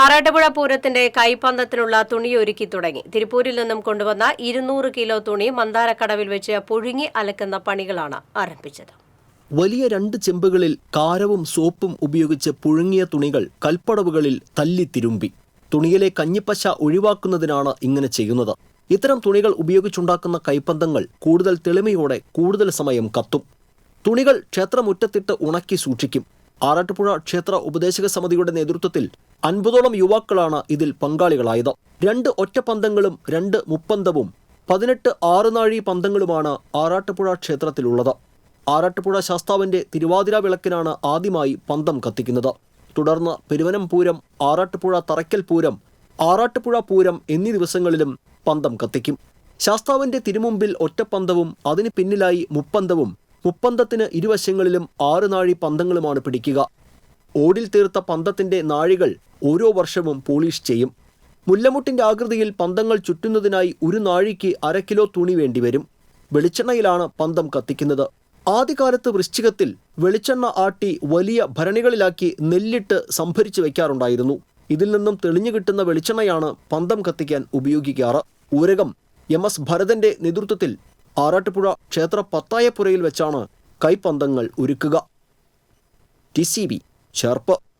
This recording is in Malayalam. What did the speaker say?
ആറാട്ടുപുഴ പൂരത്തിന്റെ കൈപ്പന്തത്തിനുള്ള തുണി ഒരുക്കി തുടങ്ങി. തിരുപ്പൂരിൽ നിന്നും കൊണ്ടുവന്ന ഇരുന്നൂറ് കിലോ തുണി മന്ദാരക്കടവിൽ വെച്ച് പുഴുങ്ങി അലക്കുന്ന പണികളാണ് ആരംഭിച്ചത്. വലിയ രണ്ട് ചെമ്പുകളിൽ കാരവും സോപ്പും ഉപയോഗിച്ച് പുഴുങ്ങിയ തുണികൾ കൽപ്പടവുകളിൽ തല്ലിത്തിരുമ്പി തുണിയിലെ കഞ്ഞിപ്പശ ഒഴിവാക്കുന്നതിനാണ് ഇങ്ങനെ ചെയ്യുന്നത്. ഇത്തരം തുണികൾ ഉപയോഗിച്ചുണ്ടാക്കുന്ന കൈപ്പന്തങ്ങൾ കൂടുതൽ തെളിമയോടെ കൂടുതൽ സമയം കത്തും. തുണികൾ ക്ഷേത്രമുറ്റത്തിട്ട് ഉണക്കി സൂക്ഷിക്കും. ആറാട്ടുപുഴ ക്ഷേത്ര ഉപദേശക സമിതിയുടെ നേതൃത്വത്തിൽ അൻപതോളം യുവാക്കളാണ് ഇതിൽ പങ്കാളികളായത്. രണ്ട് ഒറ്റപ്പന്തങ്ങളും രണ്ട് മുപ്പന്തവും പതിനെട്ട് ആറുനാഴി പന്തങ്ങളുമാണ് ആറാട്ടുപുഴ ക്ഷേത്രത്തിലുള്ളത്. ആറാട്ടുപുഴ ശാസ്താവിന്റെ തിരുവാതിര വിളക്കിനാണ് ആദ്യമായി പന്തം കത്തിക്കുന്നത്. തുടർന്ന് പെരുവനം പൂരം ആറാട്ടുപുഴ തറയ്ക്കൽ പൂരം ആറാട്ടുപുഴ പൂരം എന്നീ ദിവസങ്ങളിലും പന്തം കത്തിക്കും. ശാസ്താവിന്റെ തിരുമുമ്പിൽ ഒറ്റപ്പന്തവും അതിന് പിന്നിലായി മുപ്പന്തവും മുപ്പന്തത്തിന് ഇരുവശങ്ങളിലും ആറ് നാഴി പന്തങ്ങളുമാണ് പിടിക്കുക. ഓടിൽ തീർത്ത പന്തത്തിന്റെ നാഴികൾ ഓരോ വർഷവും പോളിഷ് ചെയ്യും. മുല്ലമുട്ടിന്റെ ആകൃതിയിൽ പന്തങ്ങൾ ചുറ്റുന്നതിനായി ഒരു നാഴിക്ക് അര കിലോ തുണി വേണ്ടിവരും വെളിച്ചെണ്ണയിലാണ് പന്തം കത്തിക്കുന്നത്. ആദ്യകാലത്ത് വൃശ്ചികത്തിൽ വെളിച്ചെണ്ണ ആട്ടി വലിയ ഭരണികളിലാക്കി നെല്ലിട്ട് സംഭരിച്ചു വയ്ക്കാറുണ്ടായിരുന്നു. ഇതിൽ നിന്നും തെളിഞ്ഞു കിട്ടുന്ന വെളിച്ചെണ്ണയാണ് പന്തം കത്തിക്കാൻ ഉപയോഗിക്കാറ്. ഊരകം എം എസ് ഭരതന്റെ നേതൃത്വത്തിൽ ആറാട്ടുപുഴ ക്ഷേത്ര പത്തായപ്പുരയിൽ വെച്ചാണ് കൈപ്പന്തങ്ങൾ ഒരുക്കുക. T C B Cherpu.